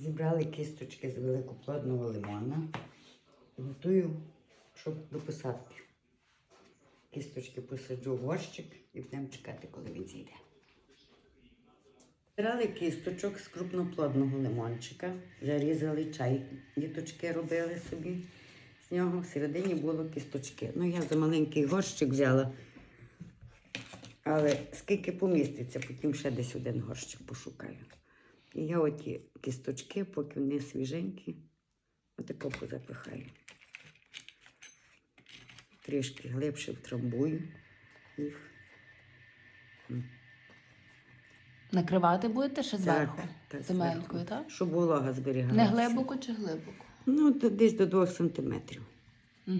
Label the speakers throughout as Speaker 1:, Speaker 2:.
Speaker 1: Зібрали кісточки з великоплодного лимона. Готую, щоб до посадки. Кісточки посаджу в горщик і будемо чекати, коли він зійде. Збирали кісточок з крупноплодного лимончика. Вже різали чай, діточки робили собі. З нього всередині було кісточки. Ну, я за маленький горщик взяла. Але скільки поміститься, потім ще десь один горщик пошукаю. І я оті кісточки, поки вони свіженькі, отако позапихаю. Трішки глибше втрамбую їх.
Speaker 2: Накривати будете ще зверху?
Speaker 1: Так, так,
Speaker 2: Земелькою,
Speaker 1: зверху.
Speaker 2: так?
Speaker 1: Щоб волога зберігалася.
Speaker 2: Не глибоко чи глибоко?
Speaker 1: Ну, десь до 2 сантиметрів.
Speaker 2: Угу.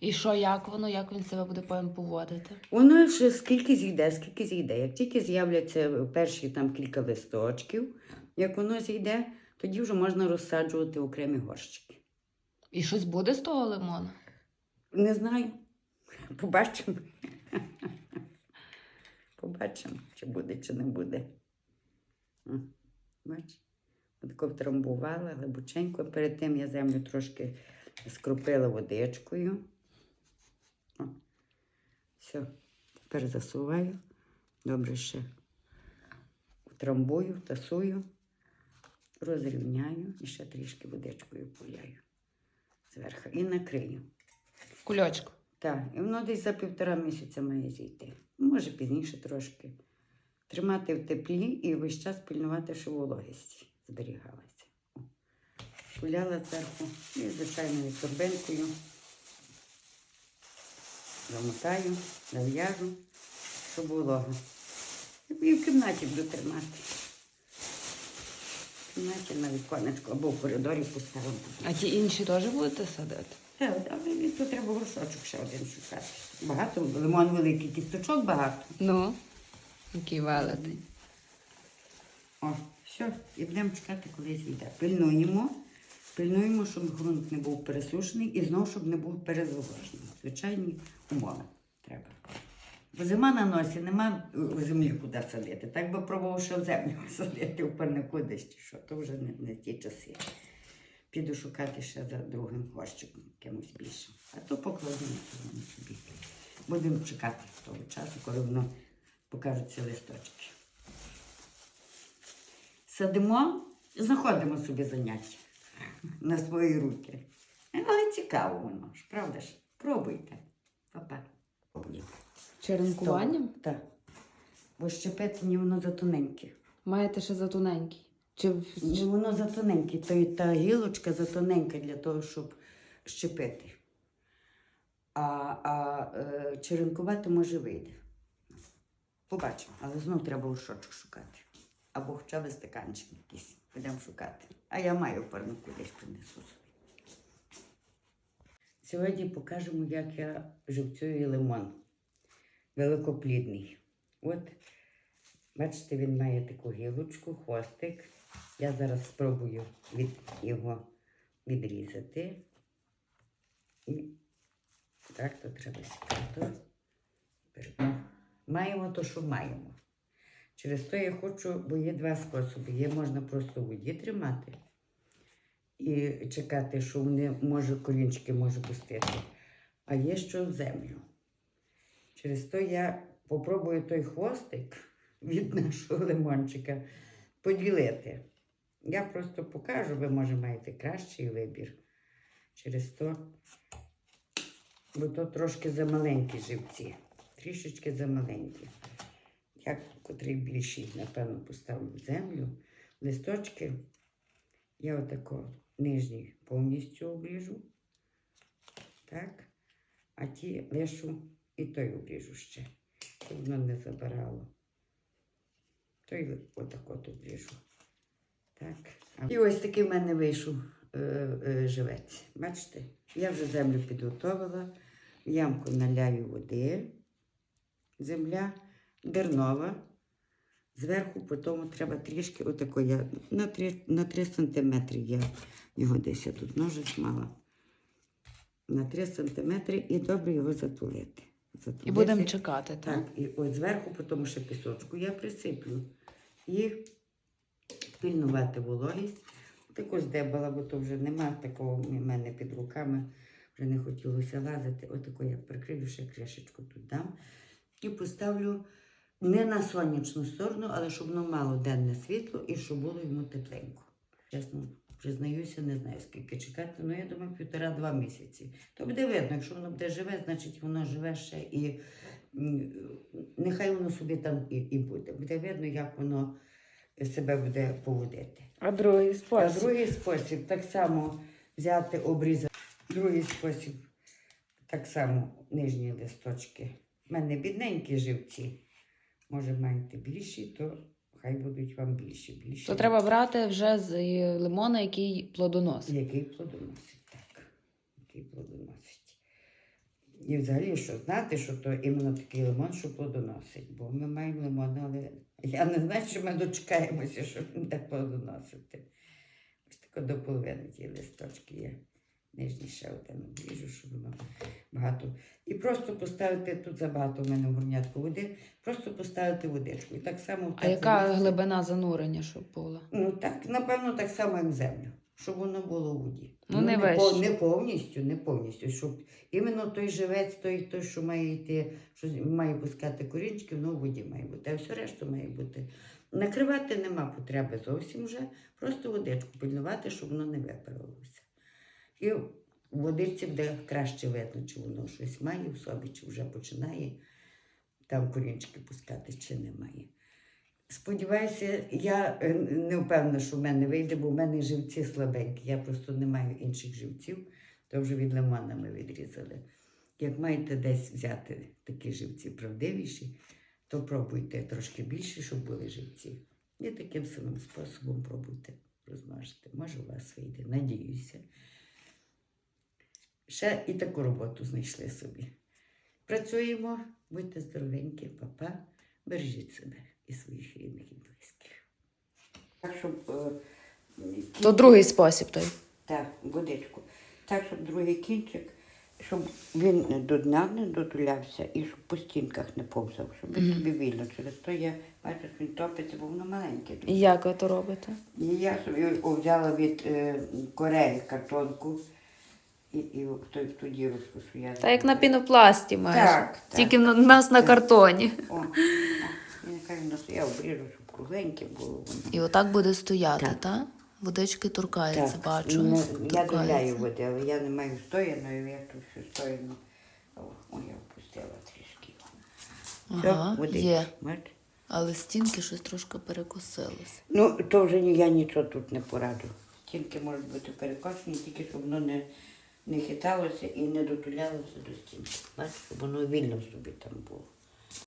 Speaker 2: І що, як воно, як він себе буде потім поводити?
Speaker 1: Воно ще скільки зійде, скільки зійде. Як тільки з'являться перші там кілька листочків, як воно зійде, тоді вже можна розсаджувати окремі горщики.
Speaker 2: І щось буде з того лимона?
Speaker 1: Не знаю. Побачимо. Побачимо, чи буде, чи не буде. Бач, отако втрамбувала глибоченько. Перед тим я землю трошки скропила водичкою. О. Все, тепер засуваю. Добре ще втрамбую, тасую, розрівняю і ще трішки водичкою поляю зверху і накрию.
Speaker 2: Кульочку.
Speaker 1: Так, і воно десь за півтора місяця має зійти. Може пізніше трошки. Тримати в теплі і весь час пильнувати, щоб вологість зберігалася. О. Пуляла зверху і звичайною торбинкою. Замотаю, зав'яжу, щоб волога. І в кімнаті буду тримати. В кімнаті на віконечку або в коридорі поставимо.
Speaker 2: А ті інші теж будете садити?
Speaker 1: Так, але тут треба горшочок ще один шукати. Багато, лимон великий, кісточок багато.
Speaker 2: Ну, який велетень.
Speaker 1: О, все, і будемо чекати, коли зійде. Пильнуємо, пильнуємо, щоб ґрунт не був пересушений і знову, щоб не був перезволожений. Звичайні умови треба. Бо зима на носі, нема у землі куди садити. Так би пробував, що землю садити в парнику десь що, то вже не, не ті часи. Піду шукати ще за другим горщиком, якимось більшим. А то тому собі. Будемо чекати того часу, коли воно покажуться листочки. Садимо, знаходимо собі заняття на свої руки. Але цікаво воно ж, правда ж? Пробуйте. Папа.
Speaker 2: Черенкуванням?
Speaker 1: Так. Бо щепетині воно затоненьке.
Speaker 2: Маєте ще за тоненький. Чи в-
Speaker 1: Ну, Воно затоненьке, то та гілочка затоненька для того, щоб щепити. А, а е, черенкувати може вийде. Побачимо, але знов треба горшочок шукати. Або хоча б стаканчик якийсь. Підемо шукати. А я маю парнику десь принесу. Сьогодні покажемо, як я живцюю лимон. Великоплідний. От, бачите, він має таку гілочку, хвостик. Я зараз спробую від його відрізати. І так то треба секатор. Маємо то, що маємо. Через то я хочу, бо є два способи. Є можна просто в воді тримати і чекати, що вони може корінчики може пустити. А є що в землю. Через то я попробую той хвостик від нашого лимончика поділити. Я просто покажу, ви може маєте кращий вибір. Через то, бо то трошки замаленькі живці. Трішечки замаленькі. Я котрий більший, напевно, поставлю землю. Листочки я отако нижні повністю обріжу. Так. А ті лишу і той обріжу ще, щоб воно не забирало. Той отак от обріжу. Так. І ось такий в мене вийшов е, е, живець. Бачите? Я вже землю підготовила, в ямку наляю води, земля дернова. Зверху потім треба трішки отако я на 3, на 3 см я його десь я тут ножик мала. На 3 см і добре його затулити.
Speaker 2: І будемо чекати, так?
Speaker 1: Так, і ось зверху, по тому що пісочку я присиплю. І пильнувати вологість. Таку здебала, бо то вже нема такого в мене під руками. Вже не хотілося лазити. Отако я прикрию ще кришечку тут дам. І поставлю не на сонячну сторону, але щоб воно мало денне світло і щоб було йому тепленько. Чесно, признаюся, не знаю скільки чекати. Ну, я думаю, півтора-два місяці. То буде видно, якщо воно буде живе, значить воно живе ще і нехай воно собі там і, і буде. Буде видно, як воно себе буде поводити.
Speaker 2: А другий
Speaker 1: А
Speaker 2: спосіб.
Speaker 1: другий спосіб так само взяти, обрізати. Другий спосіб так само нижні листочки. У мене бідненькі живці. Може, маєте більші, то хай будуть вам більші. більші.
Speaker 2: То треба брати вже з е, лимона, який плодоносить.
Speaker 1: Який плодоносить, так. Який плодоносить. І взагалі, що знати, що то іменно такий лимон, що плодоносить. Бо ми маємо лимон, але я не знаю, що ми дочекаємося, що він буде плодоносити. Ось тако до половини ті листочки є. Нижній ще один обріжу, щоб воно багато. І просто поставити тут забагато в мене в горнятку води, просто поставити водичку. І так само в
Speaker 2: А яка
Speaker 1: місце.
Speaker 2: глибина занурення, щоб була?
Speaker 1: Ну так, напевно, так само, як землю, щоб воно було у воді.
Speaker 2: Ну, не
Speaker 1: не, по- не повністю, не повністю, щоб іменно той живець, той, той, що має йти, що з- має пускати корінчики, воно в воді має бути, а все решту має бути. Накривати нема потреби зовсім вже, просто водичку пильнувати, щоб воно не випарилося. І в водичці буде краще видно, чи воно щось має в собі, чи вже починає там корінчики пускати, чи немає. Сподіваюся, я е, не впевнена, що в мене вийде, бо в мене живці слабенькі. Я просто не маю інших живців, то вже від лимона ми відрізали. Як маєте десь взяти такі живці правдивіші, то пробуйте трошки більше, щоб були живці. І таким самим способом пробуйте розмножити. Може, у вас вийде, надіюся. Ще і таку роботу знайшли собі. Працюємо, будьте здоровенькі, папа, бережіть себе і своїх рідних і близьких. Так, щоб е,
Speaker 2: То другий спосіб той.
Speaker 1: так, водичку. Так, щоб другий кінчик, щоб він до дна не дотулявся і щоб по стінках не повзав, щоб він собі вільно. Через то я бачу, що він топиться, бо воно маленьке.
Speaker 2: І як ви то робите?
Speaker 1: І я собі взяла від е, Кореї картонку і, і в ту, в ту дірочку, що я
Speaker 2: Та як на пінопласті майже.
Speaker 1: Так, так.
Speaker 2: Тільки в нас на картоні.
Speaker 1: О, о, і нехай воно я обріжу, щоб кругленьке було воно.
Speaker 2: І отак буде стояти,
Speaker 1: Так.
Speaker 2: так? Водички торкається, бачу.
Speaker 1: ну, я
Speaker 2: торкається.
Speaker 1: доляю води, але я не маю стояної, я тут все стояно. О, о, я впустила трішки.
Speaker 2: Ага,
Speaker 1: Все, водички,
Speaker 2: є.
Speaker 1: бачите?
Speaker 2: Але стінки щось трошки перекосились.
Speaker 1: Ну, то вже ні, я нічого тут не пораду. Стінки можуть бути перекошені, тільки щоб воно не, не хиталося і не дотулялося до стін. Бачите, воно вільно собі там було.